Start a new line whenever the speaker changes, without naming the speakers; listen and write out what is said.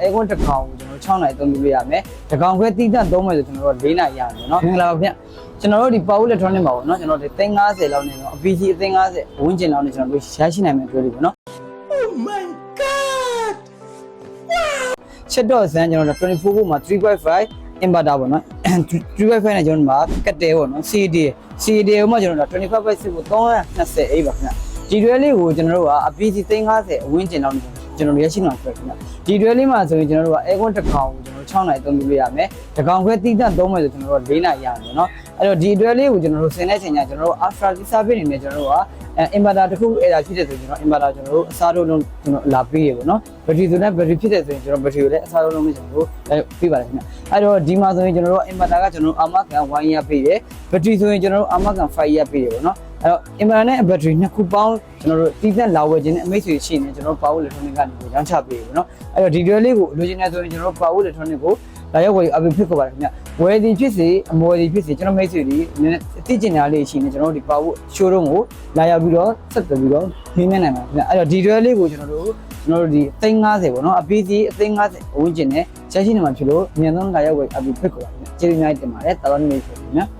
အဲကွန်းတစ်ကောင်ကိုကျွန်တော်6နိုင်သုံးလို့ရမယ်။တစ်ကောင်ခွဲတီးတက်သုံးမယ်ဆိုကျွန်တော်တို့၄နိုင်ရမယ်နော်။မင်္ဂလာပါဗျ။ကျွန်တော်တို့ဒီ power electronic မှာပေါ့နော်ကျွန်တော်တို့350လောက်နဲ့တော့ APG အသိ50ဝန်းကျင်လောက်နဲ့ကျွန်တော်တို့ရရှိနိုင်မယ်ပြောလို့ပေါ့နော်။ Oh my god ချက်တော့ဇန်ကျွန်တော်တို့24ခုမှာ3.5 inverter ပေါ့နော်3.5နဲ့ကျွန်တော်တို့မှာကတ်တယ်ပေါ့နော် CD CD ကိုမှကျွန်တော်တို့25.6ကို328ပါခင်ဗျာဒီ drill လေးကိုကျွန်တော်တို့ကအပီစီ350အဝင်းကျင်လောက်နေ ကျွန်တော်တို့ရရှိမှာဖြစ်ခင်ဗျဒီတွဲလေးမှာဆိုရင်ကျွန်တော်တို့က aircon တစ်ကောင်ကိုကျွန်တော်6နိုင်သုံးလို့ရမယ်တစ်ကောင်ခွဲတိတက်သုံးမယ်ဆိုကျွန်တော်တို့4နိုင်ရမယ်နော်အဲ့တော့ဒီတွဲလေးကိုကျွန်တော်တို့ဆင်တဲ့ချိန်ကျကျွန်တော်တို့ after service အနေနဲ့ကျွန်တော်တို့ကအဲ inverter တစ်ခုအဲ့ဒါဖြစ်တဲ့ဆိုရင်ကျွန်တော် inverter ကျွန်တော်တို့အစားထိုးလုံးကျွန်တော်လာပေးရပေါ့နော်ဘက်ထရီဆိုတဲ့ဘက်ထရီဖြစ်တဲ့ဆိုရင်ကျွန်တော်ဘက်ထရီကိုလည်းအစားထိုးလုံးနဲ့ကျွန်တော်တို့ပေးပါတယ်ခင်ဗျအဲ့တော့ဒီမှာဆိုရင်ကျွန်တော်တို့ inverter ကကျွန်တော်တို့အာမခံ1 year ပေးတယ်ဘက်ထရီဆိုရင်ကျွန်တော်တို့အာမခံ5 year ပေးတယ်ပေါ့နော် အဲ့တော့ inverter နဲ့ဘက်ထရီနှစ်ခုပေါင်းကျွန်တော်တို့တည်သက်လာဝယ်ခြင်းနဲ့အမိတ်ဆွေရှိနေကျွန်တော်တို့ power electronic ကနေကိုရောင်းချပေးရပေါ့နော်အဲ့တော့ဒီတွဲလေးကိုလိုချင်နေဆိုရင်ကျွန်တော်တို့ power electronic ကိုလာရောက်ဝယ်အပြင်ဖြစ်ခေါ်ပါတယ်ခင်ဗျဝယ်သည်ဖြစ်စေအမော်သည်ဖြစ်စေကျွန်တော်မိတ်ဆွေတွေနည်းနည်းအသိကျင်ညာလေးရှိနေကျွန်တော်တို့ဒီ power showroom ကိုလာရောက်ပြီးတော့ဆက်သွယ်ပြီးတော့မြင်မြင်နိုင်ပါခင်ဗျအဲ့တော့ဒီတွဲလေးကိုကျွန်တော်တို့ကျွန်တော်တို့ဒီအသိန်း50ပေါ့နော်အပီးစီအသိန်း50အဝန်းကျင်နဲ့ချက်ရှိနေမှာဖြစ်လို့အမြန်ဆုံးလာရောက်ဝယ်အပြင်ဖြစ်ခေါ်ပါခင်ဗျကျေးဇူးများတင်ပါတယ်တာဝန်မိတ်ဆွေခင်ဗျ